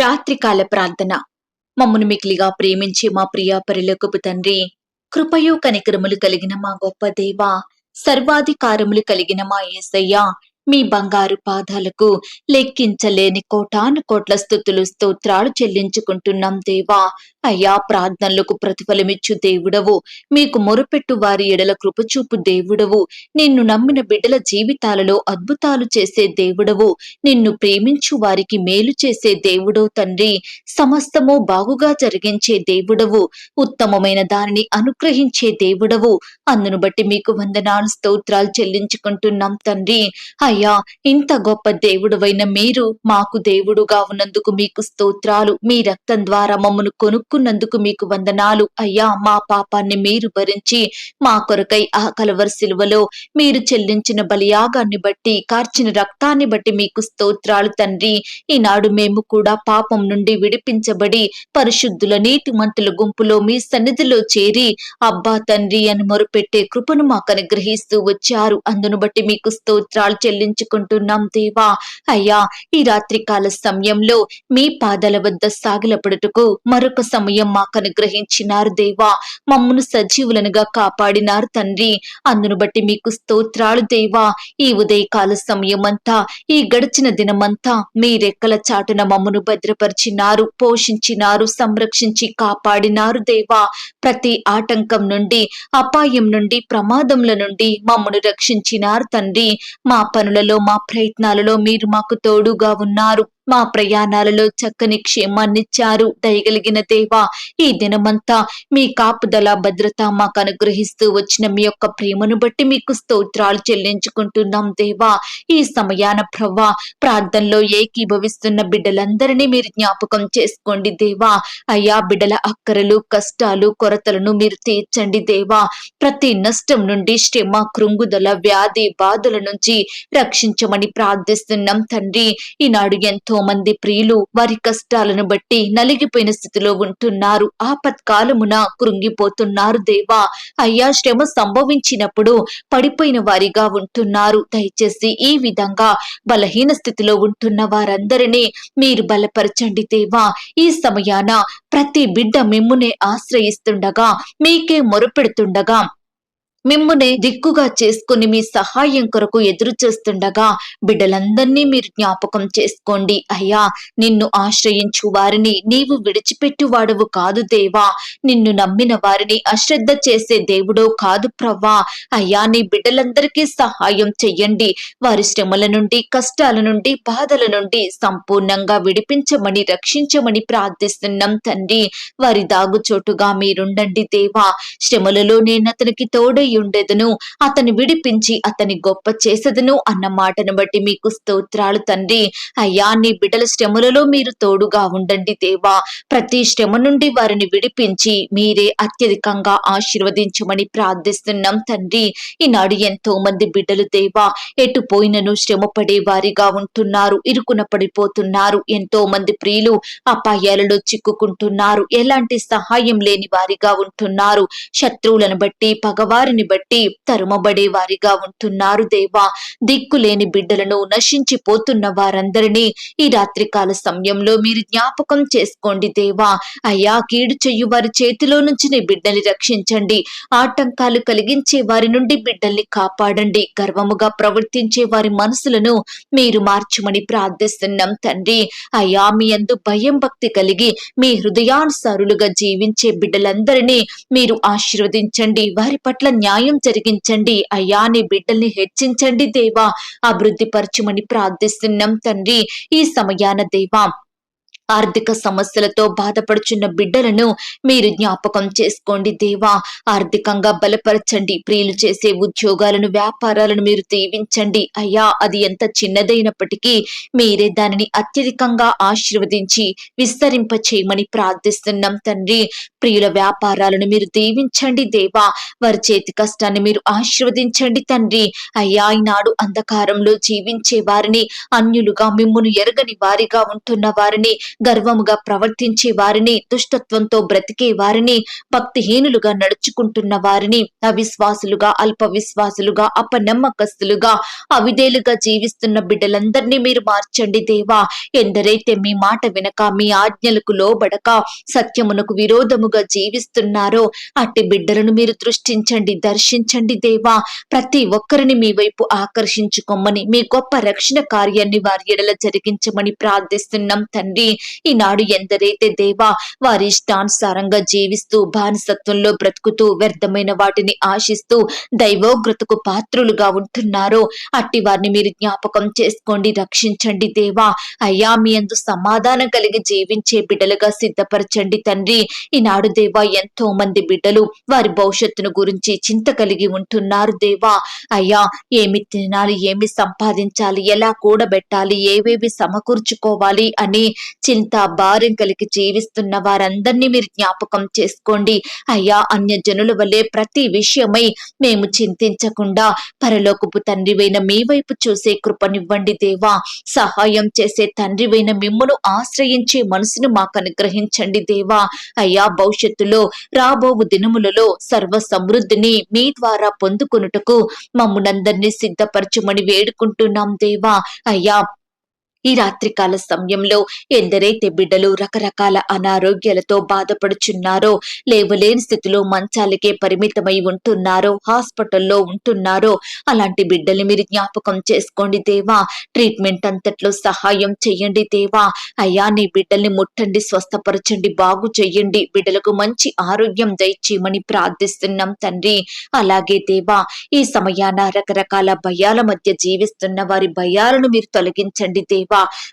రాత్రికాల ప్రార్థన. మమ్మను మికిలిగా ప్రేమించి మా ప్రియ పరిలోకపు తండ్రి కృపయు కనికరములు కలిగిన మా గొప్ప దేవ సర్వాధికారములు కలిగిన మా యేసయ్య మీ బంగారు పాదాలకు లెక్కించలేని కోటాను కోట్ల స్థుతులు స్తోత్రాలు చెల్లించుకుంటున్నాం దేవా. అయ్యా ప్రార్థనలకు ప్రతిఫలమిచ్చు దేవుడవు. మీకు మొరపెట్టు వారి ఎడల కృపచూపు దేవుడవు. నిన్ను నమ్మిన బిడ్డల జీవితాలలో అద్భుతాలు చేసే దేవుడవు. నిన్ను ప్రేమించు వారికి మేలు చేసే దేవుడో తండ్రి. సమస్తము బాగుగా జరిగించే దేవుడవు. ఉత్తమమైన దానిని అనుగ్రహించే దేవుడవు. అందును బట్టి మీకు వందనాలు స్తోత్రాలు చెల్లించుకుంటున్నాం తండ్రి. అయ్యా ఇంత గొప్ప దేవుడువైన మీరు మాకు దేవుడుగా ఉన్నందుకు మీకు స్తోత్రాలు. మీ రక్తం ద్వారా మమ్మను కొనుక్కున్నందుకు మీకు వందనాలు. అయ్యా మా పాపాన్ని మీరు భరించి మా కొరకై ఆ కలవరి సిలువలో మీరు చెల్లించిన బలియాగాన్ని బట్టి కార్చిన రక్తాన్ని బట్టి మీకు స్తోత్రాలు తండ్రి. ఈనాడు మేము కూడా పాపం నుండి విడిపించబడి పరిశుద్ధుల నీతిమంతుల గుంపులో మీ సన్నిధిలో చేరి అబ్బా తండ్రి అని మొరుపెట్టే కృపను మాకు అనుగ్రహిస్తూ వచ్చారు. అందును బట్టి మీకు స్తోత్రాలు ప్రార్థించుకుంటున్నాం దేవా. అయ్యా ఈ రాత్రికాల సమయంలో మీ పాదాల వద్ద సాగిలపడుటకు మరొక సమయం మాకు అనుగ్రహించినారు దేవా. మమ్మను సజీవులనుగా కాపాడినారు తండ్రి. అందును బట్టి మీకు స్తోత్రాలు దేవా. ఈ ఉదయకాల సమయం అంతా ఈ గడిచిన దినమంతా మీ రెక్కల చాటున మమ్మను భద్రపరిచినారు పోషించినారు సంరక్షించి కాపాడినారు దేవా. ప్రతి ఆటంకం నుండి అపాయం నుండి ప్రమాదముల నుండి మమ్మను రక్షించినారు తండ్రి. మా పనులలో మా ప్రయత్నాలలో మీరు మాకు తోడుగా ఉన్నారు. మా ప్రయాణాలలో చక్కని క్షేమాన్నిచ్చారు. దయగలిగిన దేవా ఈ దినమంతా మీ కాపుదల భద్రత మాకు అనుగ్రహిస్తూ వచ్చిన మీ యొక్క ప్రేమను బట్టి మీకు స్తోత్రాలు చెల్లించుకుంటున్నాం దేవా. ఈ సమయాన ప్రవ్వా ప్రార్థనలో ఏకీభవిస్తున్న బిడ్డలందరినీ మీరు జ్ఞాపకం చేసుకోండి దేవా. అయ్యా బిడ్డల అక్కరలు కష్టాలు కొరతలను మీరు తీర్చండి దేవా. ప్రతి నష్టం నుండి శ్రమ కృంగుదల వ్యాధి బాధల నుంచి రక్షించమని ప్రార్థిస్తున్నాం తండ్రి. ఈనాడు ఎంతో మంది ప్రియులు వారి కష్టాలను బట్టి నలిగిపోయిన స్థితిలో ఉంటున్నారు. ఆపత్కాలమున కృంగిపోతున్నారు దేవా. అయ్యా శ్రమ సంభవించినప్పుడు పడిపోయిన వారిగా ఉంటున్నారు. దయచేసి ఈ విధంగా బలహీన స్థితిలో ఉంటున్న వారందరినీ మీరు బలపరచండి దేవా. ఈ సమయాన ప్రతి బిడ్డ మిమ్మునే ఆశ్రయిస్తుండగా మీకే మొరపెడుతుండగా మిమ్మునే దిక్కుగా చేసుకుని మీ సహాయం కొరకు ఎదురు చూస్తుండగా బిడ్డలందరినీ మీరు జ్ఞాపకం చేసుకోండి. అయ్యా నిన్ను ఆశ్రయించు వారిని నీవు విడిచిపెట్టువాడవు కాదు దేవా. నిన్ను నమ్మిన వారిని అశ్రద్ధ చేసే దేవుడో కాదు ప్రవ్వా. అయ్యా నీ బిడ్డలందరికీ సహాయం చెయ్యండి. వారి శ్రమల నుండి కష్టాల నుండి బాధల నుండి సంపూర్ణంగా విడిపించమని రక్షించమని ప్రార్థిస్తున్నాం తండ్రి. వారి దాగుచోటుగా మీరుండండి దేవా. శ్రమలలో నేను అతనికి తోడై ఉండేదను అతని విడిపించి అతని గొప్ప చేసేదను అన్న మాటను బట్టి మీకు స్తోత్రాలు తండ్రి. అయ్యా నీ బిడ్డల శ్రమలలో మీరు తోడుగా ఉండండి దేవా. ప్రతి శ్రమ నుండి వారిని విడిపించి మీరే అత్యధికంగా ఆశీర్వదించమని ప్రార్థిస్తున్నాం తండ్రి. ఈనాడు ఎంతో మంది బిడ్డలు దేవా ఎటు పోయినను శ్రమ పడే వారిగా ఉంటున్నారు ఇరుకున పడిపోతున్నారు. ఎంతో మంది ప్రియులు అపాయాలలో చిక్కుకుంటున్నారు. ఎలాంటి సహాయం లేని వారిగా ఉంటున్నారు. శత్రువులను బట్టి పగవారిని బట్టి తరుమబడే వారిగా ఉంటున్నారు దేవా. దిక్కులేని బిడ్డలను నశించిపోతున్న వారందరినీ ఈ రాత్రికాల సమయంలో మీరు జ్ఞాపకం చేసుకోండి దేవా. అయ్యా కీడు చెయ్యు వారి చేతిలో నుంచి నీ బిడ్డల్ని రక్షించండి. ఆటంకాలు కలిగించే వారి నుండి బిడ్డల్ని కాపాడండి. గర్వముగా ప్రవర్తించే వారి మనసులను మీరు మార్చమని ప్రార్థిస్తున్నాం తండ్రి. అయ్యా మీ అందు భయం భక్తి కలిగి మీ హృదయానుసారులుగా జీవించే బిడ్డలందరినీ మీరు ఆశీర్వదించండి. వారి పట్ల న్యాయం జరిగించండి. అయ్యా నీ బిడ్డల్ని హెచ్చించండి దేవా. అభివృద్ధి పరచమని ప్రార్థిస్తున్నాం తండ్రి. ఈ సమయాన దేవా ఆర్థిక సమస్యలతో బాధపడుచున్న బిడ్డలను మీరు జ్ఞాపకం చేసుకోండి దేవా. ఆర్థికంగా బలపరచండి. ప్రియులు చేసే ఉద్యోగాలను వ్యాపారాలను మీరు దీవించండి. అయ్యా అది ఎంత చిన్నదైనప్పటికీ మీరే దానిని అత్యధికంగా ఆశీర్వదించి విస్తరింప చేయమని ప్రార్థిస్తున్నాం తండ్రి. ప్రియుల వ్యాపారాలను మీరు దీవించండి దేవా. వారి చేతి కష్టాన్ని మీరు ఆశీర్వదించండి తండ్రి. అయ్యా ఈనాడు అంధకారంలో జీవించే వారిని అన్యులుగా మిమ్మును ఎరగని వారిగా ఉంటున్న వారిని గర్వముగా ప్రవర్తించే వారిని దుష్టత్వంతో బ్రతికే వారిని భక్తిహీనులుగా నడుచుకుంటున్న వారిని అవిశ్వాసులుగా అల్ప విశ్వాసులుగా అపనమ్మకస్తులుగా అవిధేలుగా జీవిస్తున్న బిడ్డలందరినీ మీరు మార్చండి దేవా. ఎందరైతే మీ మాట వినక మీ ఆజ్ఞలకు లోబడక సత్యమునకు విరోధముగా జీవిస్తున్నారో అట్టి బిడ్డలను మీరు దృష్టించండి దర్శించండి దేవా. ప్రతి ఒక్కరిని మీ వైపు ఆకర్షించుకోమని మీ గొప్ప రక్షణ కార్యాన్ని వారి ఎడల జరిగించమని ప్రార్థిస్తున్నాం తండ్రి. ఈనాడు ఎందరైతే దేవా వారి ఇష్టానుసారంగా జీవిస్తూ బానిసత్వంలో బ్రతుకుతూ వ్యర్థమైన వాటిని ఆశిస్తూ దైవోగ్రతకు పాత్రులుగా ఉంటున్నారో అట్టి వారిని మీరు జ్ఞాపకం చేసుకోండి రక్షించండి దేవా. అయ్యా మీ అందు సమాధానం కలిగి జీవించే బిడ్డలుగా సిద్ధపరచండి తండ్రి. ఈనాడు దేవా ఎంతో మంది బిడ్డలు వారి భవిష్యత్తును గురించి చింత కలిగి ఉంటున్నారు దేవా. అయ్యా ఏమి తినాలి ఏమి సంపాదించాలి ఎలా కూడబెట్టాలి ఏవేవి సమకూర్చుకోవాలి అని చింత భారం కలిగి జీవిస్తున్న వారందరినీ మీరు జ్ఞాపకం చేసుకోండి. అయ్యా అన్య జనుల వల్లే ప్రతి విషయమై మేము చింతించకుండా పరలోకపు తండ్రివైన మీ వైపు చూసే కృపనివ్వండి దేవా. సహాయం చేసే తండ్రివైన మిమ్మను ఆశ్రయించే మనసును మాకు అనుగ్రహించండి దేవా. అయ్యా భవిష్యత్తులో రాబోవు దినములలో సర్వ సమృద్ధిని మీ ద్వారా పొందుకొనుటకు మమ్మునందరినీ సిద్ధపరచమని వేడుకుంటున్నాం దేవా. అయ్యా ఈ రాత్రికాల సమయంలో ఎందరైతే బిడ్డలు రకరకాల అనారోగ్యాలతో బాధపడుచున్నారో లేవలేని స్థితిలో మంచాలకే పరిమితమై ఉంటున్నారో హాస్పిటల్లో ఉంటున్నారో అలాంటి బిడ్డల్ని మీరు జ్ఞాపకం చేసుకోండి దేవా. ట్రీట్మెంట్ అంతట్లో సహాయం చెయ్యండి దేవా. అయ్యా నీ బిడ్డల్ని ముట్టండి స్వస్థపరచండి బాగు చెయ్యండి బిడ్డలకు మంచి ఆరోగ్యం దయచేయమని ప్రార్థిస్తున్నాం తండ్రి. అలాగే దేవా ఈ సమయాన రకరకాల భయాల మధ్య జీవిస్తున్న వారి భయాలను మీరు తొలగించండి దేవా.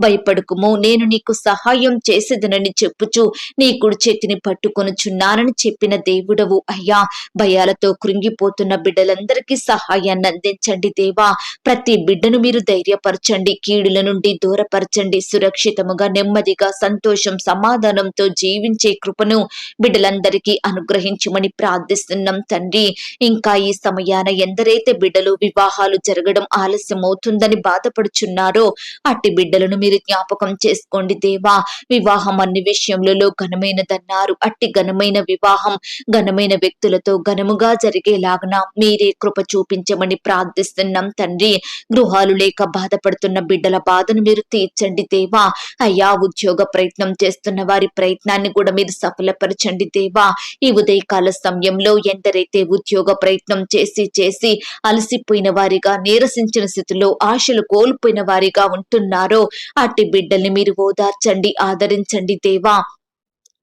భయపడుకుము. నేను నీకు సహాయం చేసేదనని చెప్పుచు నీ కుడి చేతిని పట్టుకొనుచున్నానని చెప్పిన దేవుడవు అయ్యా. భయాలతో కృంగిపోతున్న బిడ్డలందరికీ సహాయాన్ని అందించండి దేవా. ప్రతి బిడ్డను మీరు ధైర్యపరచండి. కీడుల నుండి దూరపరచండి. సురక్షితముగా నెమ్మదిగా సంతోషం సమాధానంతో జీవించే కృపను బిడ్డలందరికీ అనుగ్రహించమని ప్రార్థిస్తున్నాం తండ్రి. ఇంకా ఈ సమయాన ఎందరైతే బిడ్డలు వివాహాలు జరగడం ఆలస్యం అవుతుందని బాధపడుచున్నారో అట్టి బిడ్డలను మీరు జ్ఞాపకం చేసుకోండి దేవా. వివాహం అన్ని విషయంలో ఘనమైనదన్నారు. అట్టి ఘనమైన వివాహం ఘనమైన వ్యక్తులతో ఘనముగా జరిగేలాగన మీరే కృప చూపించమని ప్రార్థిస్తున్నాం తండ్రి. గృహాలు లేక బాధపడుతున్న బిడ్డల బాధను మీరు తీర్చండి దేవా. అయ్యా ఉద్యోగ ప్రయత్నం చేస్తున్న వారి ప్రయత్నాన్ని కూడా మీరు సఫలపరచండి దేవా. ఈ ఉదయకాల సమయంలో ఎందరైతే ఉద్యోగ ప్రయత్నం చేసి చేసి అలసిపోయిన వారిగా నీరసించిన స్థితిలో ఆశలు కోల్పోయిన వారిగా ఉంటున్నారు ఉన్నారో అట్టి బిడ్డల్ని మీరు ఓదార్చండి ఆదరించండి దేవా.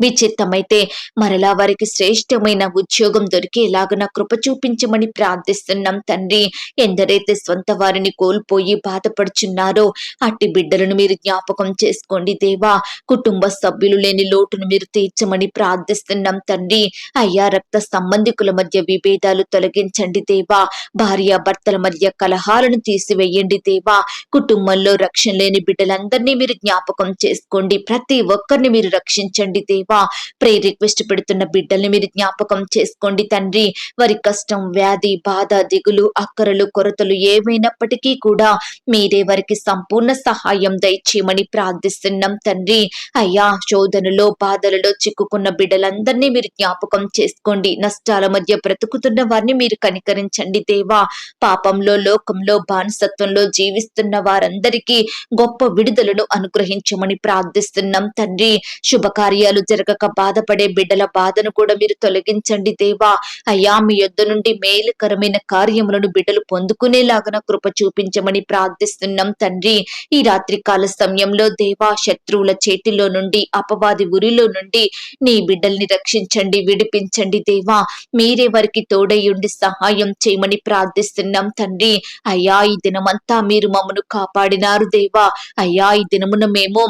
విచిత్తమైతే మరలా వారికి శ్రేష్టమైన ఉద్యోగం దొరికేలాగన కృప చూపించమని ప్రార్థిస్తున్నాం తండ్రి. ఎందరైతే స్వంత వారిని కోల్పోయి బాధపడుచున్నారో అట్టి బిడ్డలను మీరు జ్ఞాపకం చేసుకోండి దేవా. కుటుంబ సభ్యులు లేని లోటును మీరు తీర్చమని ప్రార్థిస్తున్నాం తండ్రి. అయ్యా రక్త సంబంధికుల మధ్య విభేదాలు తొలగించండి దేవా. భార్య భర్తల మధ్య కలహాలను తీసివేయండి దేవా. కుటుంబంలో రక్షణ లేని బిడ్డలందరినీ మీరు జ్ఞాపకం చేసుకోండి. ప్రతి ఒక్కరిని మీరు రక్షించండి దేవా. ప్రే రిక్వెస్ట్ పెడుతున్న బిడ్డల్ని మీరు జ్ఞాపకం చేసుకోండి తండ్రి. వారి కష్టం వ్యాధి బాధ దిగులు అక్కరలు కొరతలు ఏమైనప్పటికీ కూడా మీరే వారికి సంపూర్ణ సహాయం దయచేయమని ప్రార్థిస్తున్నాం తండ్రి. అయ్యా శోధనలో బాధలలో చిక్కుకున్న బిడ్డలందరినీ మీరు జ్ఞాపకం చేసుకోండి. నష్టాల మధ్య బ్రతుకుతున్న వారిని మీరు కనికరించండి దేవా. పాపంలో లోకంలో బానిసత్వంలో జీవిస్తున్న వారందరికీ గొప్ప విడుదలను అనుగ్రహించమని ప్రార్థిస్తున్నాం తండ్రి. శుభకార్యాలు జరగక బాధపడే బిడ్డల బాధను కూడా మీరు తొలగించండి దేవా. అయ్యా మీ యొద్ద నుండి మేలుకరమైన కార్యములను బిడ్డలు పొందుకునేలాగన కృప చూపించమని ప్రార్థిస్తున్నాం తండ్రి. ఈ రాత్రి కాల సమయంలో దేవా శత్రువుల చేతిలో నుండి అపవాది ఉరిలో నుండి నీ బిడ్డల్ని రక్షించండి విడిపించండి దేవా. మీరే వారికి తోడయ్యుండి సహాయం చేయమని ప్రార్థిస్తున్నాం తండ్రి. అయ్యా ఈ దినమంతా మీరు మమ్మను కాపాడినారు దేవా. అయ్యా ఈ దినమున మేము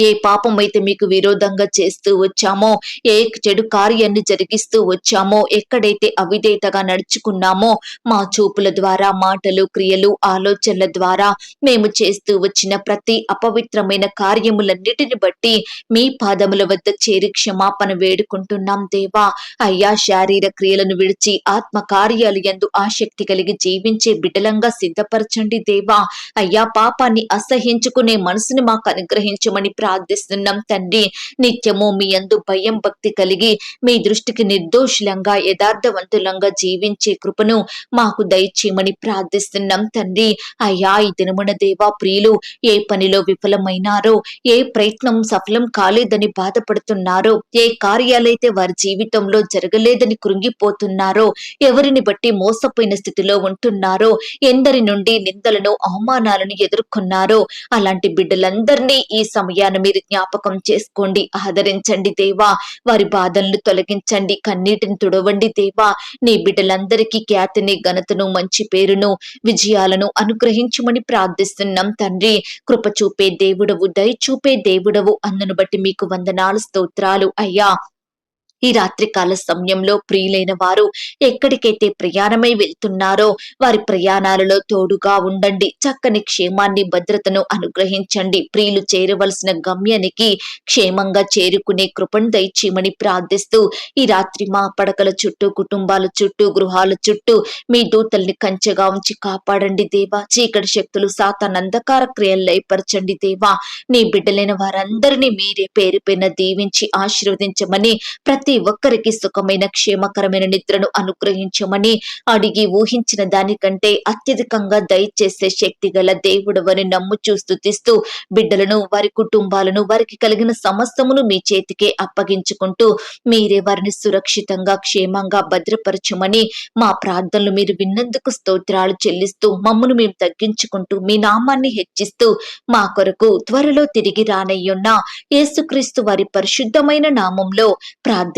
ఏ పాపం అయితే మీకు విరోధంగా చేస్తూ వచ్చామో ఏ చెడు కార్యాన్ని జరిగిస్తూ వచ్చామో ఎక్కడైతే అవిధేతగా నడుచుకున్నామో మా చూపుల ద్వారా మాటలు క్రియలు ఆలోచనల ద్వారా మేము చేస్తూ వచ్చిన ప్రతి అపవిత్రమైన కార్యములన్నిటిని బట్టి మీ పాదముల వద్ద చేరి క్షమాపణ వేడుకుంటున్నాం దేవా. అయ్యా శారీర క్రియలను విడిచి ఆత్మ కార్యాలు ఎందు ఆసక్తి కలిగి జీవించే బిడలంగా సిద్ధపరచండి దేవా. అయ్యా పాపాన్ని అసహించుకునే మనసుని మాకు అనుగ్రహించమని ప్రార్థిస్తున్నాం తండ్రి. నిత్యము మీ అందు భయం భక్తి కలిగి మీ దృష్టికి నిర్దోషులంగా యథార్థవంతులంగా జీవించే కృపను మాకు దయచేయమని ప్రార్థిస్తున్నాం తండ్రి. అయ్యా ఈ దినమున దేవా ప్రియులు ఏ పనిలో విఫలమైనారో ఏ ప్రయత్నం సఫలం కాలేదని బాధపడుతున్నారో ఏ కార్యాలైతే వారి జీవితంలో జరగలేదని కృంగిపోతున్నారో ఎవరిని బట్టి మోసపోయిన స్థితిలో ఉంటున్నారో ఎందరి నుండి నిందలను అవమానాలను ఎదుర్కొన్నారో అలాంటి బిడ్డలందరినీ ఈ సమయాన్ని మీరు జ్ఞాపకం చేసుకోండి. ఆదరించండి దేవా. వారి బాధలను తొలగించండి. కన్నీటిని తుడవండి దేవా. నీ బిడ్డలందరికీ ఖ్యాతిని ఘనతను మంచి పేరును విజయాలను అనుగ్రహించమని ప్రార్థిస్తున్నాం తండ్రి. కృప చూపే దేవుడవు దయ చూపే దేవుడవు. అందును బట్టి మీకు వందనాలు స్తోత్రాలు. అయ్యా ఈ రాత్రికాల సమయంలో ప్రియులైన వారు ఎక్కడికైతే ప్రయాణమై వెళ్తున్నారో వారి ప్రయాణాలలో తోడుగా ఉండండి. చక్కని క్షేమాన్ని భద్రతను అనుగ్రహించండి. ప్రియులు చేరవలసిన గమ్యానికి క్షేమంగా చేరుకునే కృపను దయచేయమని ప్రార్థిస్తూ ఈ రాత్రి మా పడకల చుట్టూ కుటుంబాల చుట్టూ గృహాల చుట్టూ మీ దూతల్ని కంచెగా ఉంచి కాపాడండి దేవా. చీకటి శక్తులు సాతానందకార అంధకార క్రియలు లయపరచండి దేవా. నీ బిడ్డలైన వారందరినీ మీరే పేరు పైన దీవించి ఆశీర్వదించమని ప్రతి ఒక్కరికి సుఖమైన క్షేమకరమైన నిద్రను అనుగ్రహించమని అడిగి ఊహించిన దానికంటే అత్యధికంగా దయచేసే శక్తి గల దేవుడవని నమ్ము స్తుతిస్తూ బిడ్డలను వారి కుటుంబాలను వారికి కలిగిన సమస్తమును మీ చేతికే అప్పగించుకుంటూ మీరే వారిని సురక్షితంగా క్షేమంగా భద్రపరచమని మా ప్రార్థనలు మీరు విన్నందుకు స్తోత్రాలు చెల్లిస్తూ మమ్మను మేము తగ్గించుకుంటూ మీ నామాన్ని హెచ్చిస్తూ మా కొరకు త్వరలో తిరిగి రానయ్యున్న యేసుక్రీస్తు వారి పరిశుద్ధమైన నామంలో